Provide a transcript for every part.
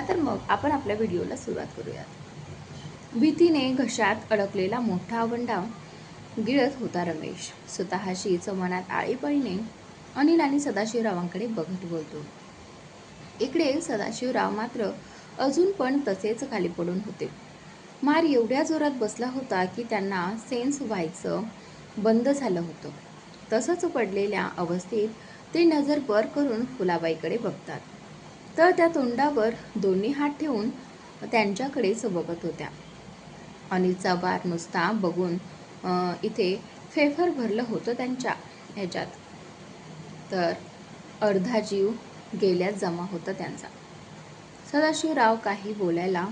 तर मग आपण आपल्या व्हिडिओला सुरुवात करूयात. भीतीने घशात अडकलेला मोठा आवंडा गिळत होता रमेश. स्वतःशीच मनात आळीपळीने अनिल आणि सदाशिवरावांकडे बघत बोलतो. इकडे सदाशिवराव मात्र अजून पण तसेच खाली पडून होते. मार एवढ्या जोरात बसला होता की त्यांना सेन्स व्हायचं बंद झालं होतं. तसंच पडलेल्या अवस्थेत ते नजर बर करून फुलाबाईकडे बघतात. तर त्या तोंडावर दोन्ही हात ठेवून त्यांच्याकडेच बघत होत्या. अनिलचा वार नुसता बघून इथे फेफर भरलं होतं त्यांच्या ह्याच्यात. तर अर्धा जीव गेल्यात जमा होता त्यांचा. सदाशिवराव काही बोलायला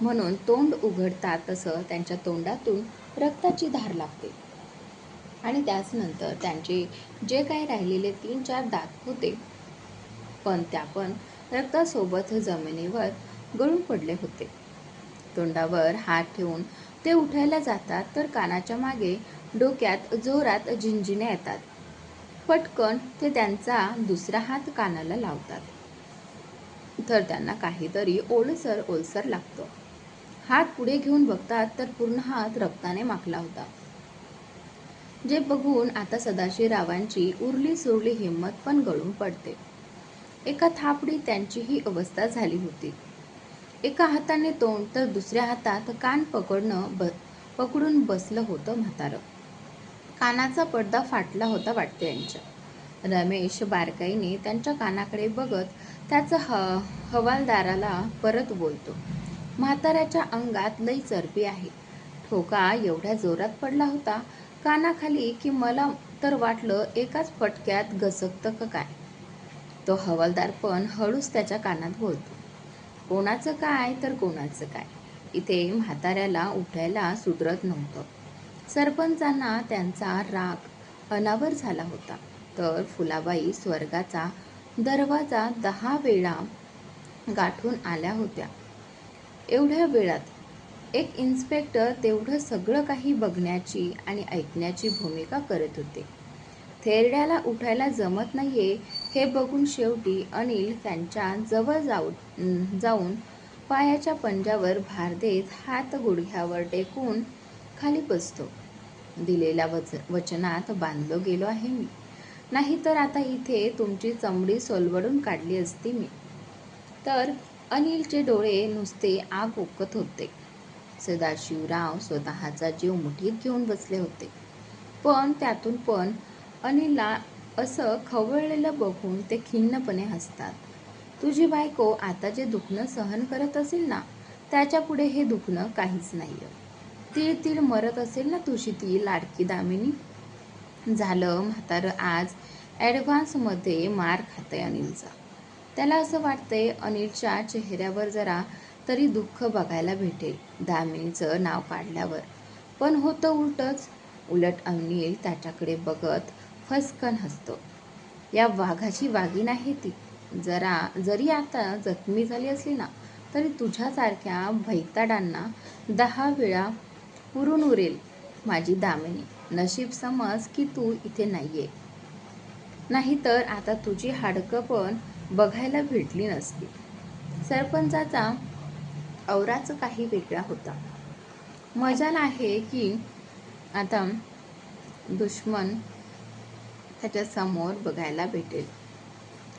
म्हणून तोंड उघडतात तसं त्यांच्या तोंडातून रक्ताची धार लागते. आणि त्याच नंतर त्यांचे जे काही राहिलेले तीन चार दात होते पण त्या पण रक्तासोबत जमिनीवर गळून पडले होते. तोंडावर हात ठेवून ते उठायला जातात तर कानाच्या मागे डोक्यात जोरात झिंजिने येतात. पटकन ते त्यांचा दुसरा हात कानाला लावतात. तर त्यांना काहीतरी ओलसर ओलसर लागतं. हात पुढे घेऊन बघतात तर पूर्ण हात रक्ताने माखला होता. जे बघून आता सदाशिवरावांची उरली सुरली हिंमत पण गळून पडते. एका थापडी त्यांची ही अवस्था झाली होती. एका हाताने तोंड तर दुसऱ्या हातात कान पकडणं ब पकडून बसलं होतं म्हातारं. कानाचा पडदा फाटला होता वाटते यांच्या. रमेश बारकाईने त्यांच्या कानाकडे बघत त्याचा ह हवालदाराला परत बोलतो म्हाताऱ्याच्या अंगात लई चरबी आहे. ठोका एवढ्या जोरात पडला होता. कानाखाली की मला तर वाटलं एकाच फटक्यात घसकतं का काय? तो हवालदार पण हळूच त्याच्या कानात बोलतो कोणाचं काय तर कोणाचं काय. इथे म्हाताऱ्याला उठायला सुधरत नव्हतं. सरपंचांना त्यांचा राग अनावर झाला होता. तर फुलाबाई स्वर्गाचा दरवाजा दहा वेळा गाठून आल्या होत्या. एवढ्या वेळात एक इन्स्पेक्टर तेवढं सगळं काही बघण्याची आणि ऐकण्याची भूमिका करत होते. थेरड्याला उठायला जमत नाहीये हे बघून शेवटी अनिल त्यांच्या जवळ जाऊ जाऊन पायाच्या पंजावर भार देत हात गुडघ्यावर टेकून खाली बसतो. दिलेल्या वच वचनात बांधलो गेलो आहे मी. नाहीतर आता इथे तुमची चमडी सोलवडून काढली असती मी. तर अनिलचे डोळे नुसते आग ओकत होते. सदाशिवराव स्वतःचा जीव मुठीत घेऊन बसले होते. पण त्यातून पण अनिलला असं खवळलेलं बघून ते खिन्नपणे हसतात. तुझी बायको आता जे दुखणं सहन करत असेल ना त्याच्यापुढे हे दुखणं काहीच नाही तीळ तीळ मरत असेल ना तुझी ती लाडकी दामिनी? झालं म्हातारं आज ॲडव्हान्समध्ये मार खातंय अनिलचा. त्याला असं वाटतंय अनिलच्या चेहऱ्यावर जरा तरी दुःख बघायला भेटेल दामिनीचं नाव काढल्यावर. पण होतं उलटच. उलट अनिल त्याच्याकडे बघत फसकन हसतो. या वाघाची वाघीण आहे ती. जरा जरी आता जखमी झाली असली ना तरी तुझ्यासारख्या भैताडांना दहा वेळा पुरून उरेल माझी दामिनी. नशीब समज की तू इथे नाहीये. नाहीतर आता तुझी हाडकं पण बघायला भेटली नसती. सरपंचाचा औराच काही वेगळा होता. मजाल आहे की आता दुश्मन त्याच्यासमोर बघायला भेटेल.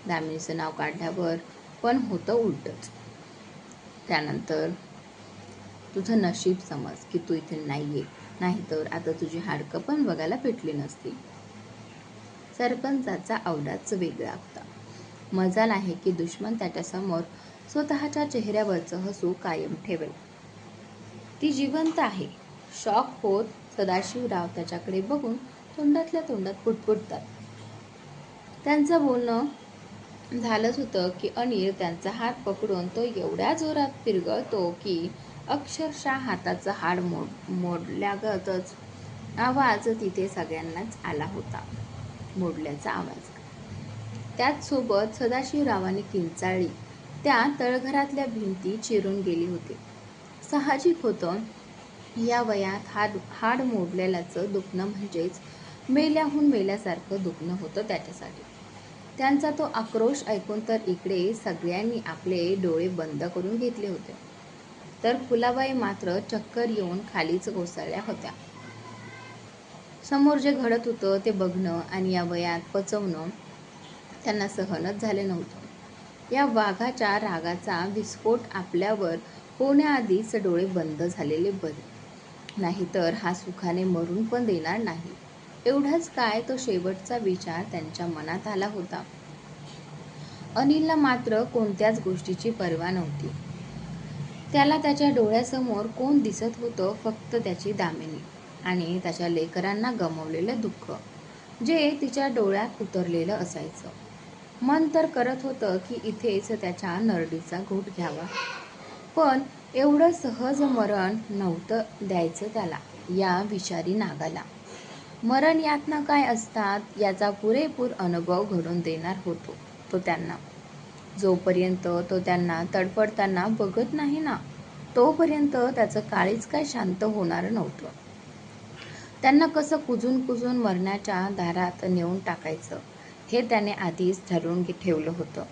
दामिनीचं नाव काढल्यावर पण होतं उलटच. त्यानंतर तुझं नशीब समज की तू इथे नाहीये. नाहीतर आता तुझी हाडकं पण बघायला भेटली नसती सरपंचाचा आवडाच वेगळा होता. मजा नाही की दुश्मन त्याच्यासमोर स्वतःच्या चेहऱ्यावरचं हसू कायम ठेवेल. ती जिवंत आहे. शॉक होत सदाशिवराव त्याच्याकडे बघून तोंडातल्या तोंडात पुटपुटतात. त्यांचं बोलणं झालंच होतं की अनिल त्यांचा हात पकडून तो एवढ्या जोरात पिरगळतो की अक्षरशः हाताचं हाड मोड मोडल्यागतच आवाज तिथे सगळ्यांनाच आला होता. मोडल्याचा आवाज. त्याचसोबत सदाशिवरावांनी किंचाळली. त्या तळघरातल्या भिंती चिरून गेली होती. साहजिक होतं या वयात हाड हाड मोडलेल्याचं दुखणं म्हणजेच मेल्याहून मेल्यासारखं दुखणं होतं त्याच्यासाठी. त्यांचा तो आक्रोश ऐकून तर इकडे सगळ्यांनी आपले डोळे बंद करून घेतले होते. तर फुलाबाई मात्र चक्कर येऊन खालीच कोसळल्या होत्या. समोर जे घडत होतं ते बघणं आणि या वयात पचवणं त्यांना सहनच झाले नव्हतं. या वाघाच्या रागाचा विस्फोट आपल्यावर होण्याआधीच डोळे बंद झालेले बरे नाहीतर हा सुखाने मरून पण देणार नाही. एवढाच काय तो शेवटचा विचार त्यांच्या मनात आला होता. अनिलला मात्र कोणत्याच गोष्टीची पर्वा नव्हती. त्याला त्याच्या डोळ्यासमोर कोण दिसत होतं फक्त त्याची दामिनी आणि त्याच्या लेकरांना गमवलेलं दुःख जे तिच्या डोळ्यात उतरलेलं असायचं. मन तर करत होतं की इथेच त्याच्या नरडीचा घोट घ्यावा. पण एवढं सहज मरण नव्हतं द्यायचं त्याला या विषारी नागाला. मरण यातना काय असतात याचा पुरेपूर अनुभव घडून देणार होतो तो त्यांना. जोपर्यंत तो त्यांना तडफडताना बघत नाही ना तोपर्यंत त्याचं काळीच काय शांत होणार नव्हतं. त्यांना कसं कुजून कुजून मरण्याच्या दारात नेऊन टाकायचं हे त्याने आधीच ठरवून ठेवलं होतं.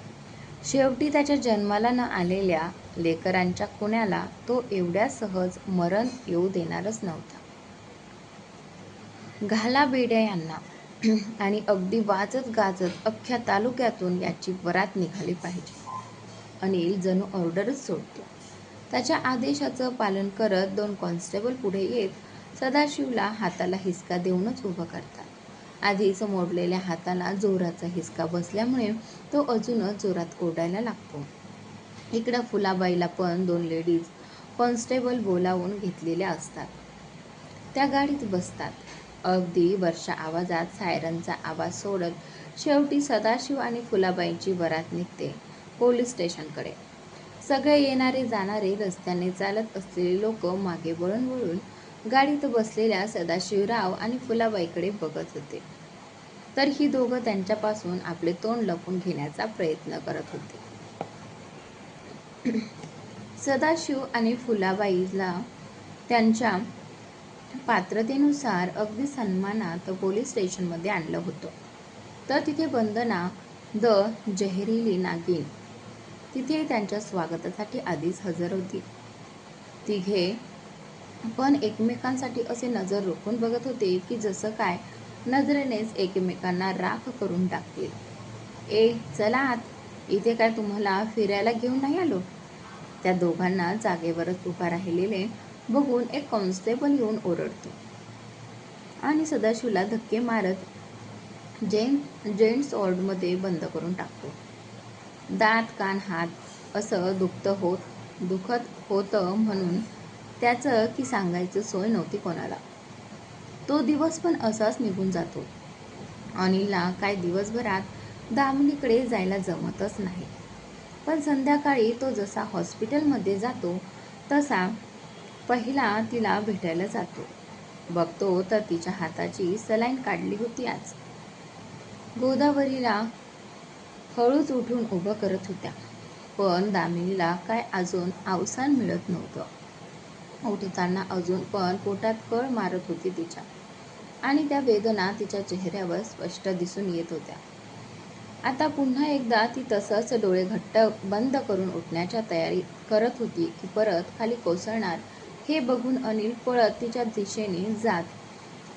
शेवटी त्याच्या जन्माला न आलेल्या लेकरांच्या कुण्याला तो एवढ्या सहज मरण येऊ देणारच नव्हता. घाला बेड्या यांना आणि अगदी वाजत गाजत अख्ख्या तालुक्यातून याची वरात निघाली पाहिजे. अनिल जणू ऑर्डरच सोडतो. त्याच्या आदेशाचं पालन करत दोन कॉन्स्टेबल पुढे येत सदाशिवला हाताला हिसका देऊनच उभं करतात. आधीच मोडलेल्या हाताला जोराचा हिसका बसल्यामुळे तो अजूनच जोरात ओढायला लागतो. इकडं फुलाबाईला पण दोन लेडीज कॉन्स्टेबल बोलावून घेतलेल्या असतात. त्या गाडीत बसतात. अगदी वर्षा आवाजात सायरनचा आवाज सोडत शेवटी सदाशिव आणि फुलाबाईंची वरात निघते पोलीस स्टेशनकडे. सगळे येणारे जाणारे रस्त्याने चालत असलेले लोक मागे वळून वळून गाडीत बसलेल्या सदाशिवराव आणि फुलाबाईकडे बघत होते. तर ही दोघं त्यांच्यापासून आपले तोंड लपून घेण्याचा प्रयत्न करत होते. सदाशिव आणि फुलाबाईला त्यांच्या पात्रतेनुसार अगदी सन्मानात पोलीस स्टेशनमध्ये आणलं होतं. तर तिथे वंदना द जहेरिली नागिन. तिथे त्यांच्या स्वागतासाठी आधीच हजर होती. तिघे पण एकमेकांसाठी असे नजर रोखून बघत होते की जसं काय नजरेनेच एकमेकांना राख करून टाकतील. ए चला आत. इथे काय तुम्हाला फिरायला घेऊन नाही आलो? त्या दोघांना जागेवरच उभा राहिलेले बघून एक कॉन्स्टेबल येऊन ओरडतो. आणि सदाशिवला धक्के मारत जेन जेंट्स वॉर्डमध्ये बंद करून टाकतो. दात कान हात असं दुखत होत दुखत होतं म्हणून त्याचं की सांगायचं सोय नव्हती कोणाला. तो दिवस पण असाच निघून जातो. अनिलला काय दिवसभरात दामिनीकडे जायला जमतच नाही. पण संध्याकाळी तो जसा हॉस्पिटलमध्ये जातो तसा पहिला तिला भेटायला जातो. बघतो तर तिच्या हाताची सलाईन काढली होती आज. गोदावरीला हळूच उठून उभं करत होत्या. पण दामिनीला काय अजून अवसान मिळत नव्हतं. उठताना अजून पण पोटात कळ मारत होती तिच्या. आणि त्या वेदना तिच्या चेहऱ्यावर स्पष्ट दिसून येत होत्या. आता पुन्हा एकदा ती तसंच डोळे घट्ट बंद करून उठण्याच्या तयारी करत होती की परत खाली कोसळणार हे बघून अनिल पळत तिच्या दिशेने जात.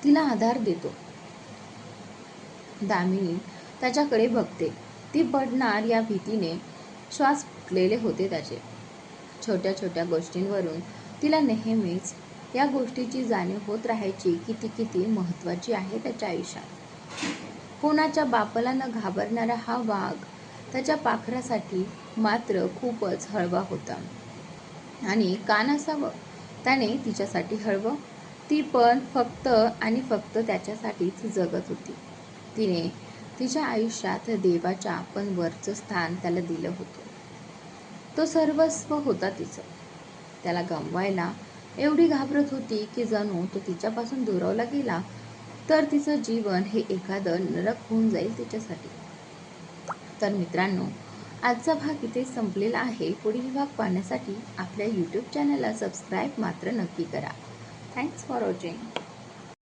तिला आधार देतो. दामिनी त्याच्याकडे बघते. ती पडणार या भीतीने श्वास फुटलेले होते त्याचे. छोट्या छोट्या गोष्टींवरून तिला नेहमीच या गोष्टीची जाणीव होत राहायची की ती किती महत्त्वाची आहे त्याच्या आयुष्यात. कोणाच्या बापाला न घाबरणारा हा वाघ त्याच्या पाखरासाठी मात्र खूपच हळवा होता. आणि कान असावं त्याने तिच्यासाठी हळवं. ती पण फक्त आणि फक्त त्याच्यासाठीच जगत होती. तिने तिच्या आयुष्यात देवाच्या पण वरचं स्थान त्याला दिलं होतं. तो सर्वस्व होता तिचं. त्याला गमवायला एवढी घाबरत होती की जणू तो तिच्यापासून दुरावला गेला तर तिचं जीवन हे एखादं नरक होऊन जाईल तिच्यासाठी. तर मित्रांनो आजचा भाग इथे संपलेला आहे. पुढील भाग पाहण्यासाठी आपल्या यूट्यूब चॅनलला सबस्क्राईब मात्र नक्की करा. Thanks for watching